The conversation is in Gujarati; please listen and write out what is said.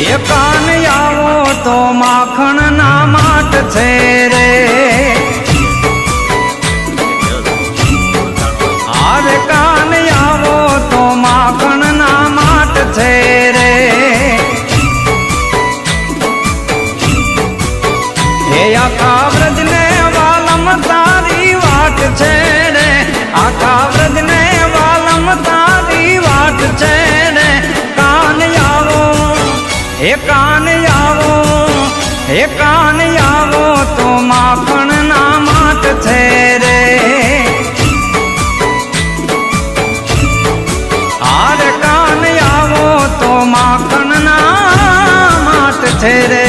એ કાન આવો તો માખણ ના માટ છે રે. આરે કાન આવો તો માખણ ના માટ છે હે કાન આવો, હે કાન આવો તો માફણ ના માત છે રે. આર કાન આવો તો માખણ ના માત છે રે.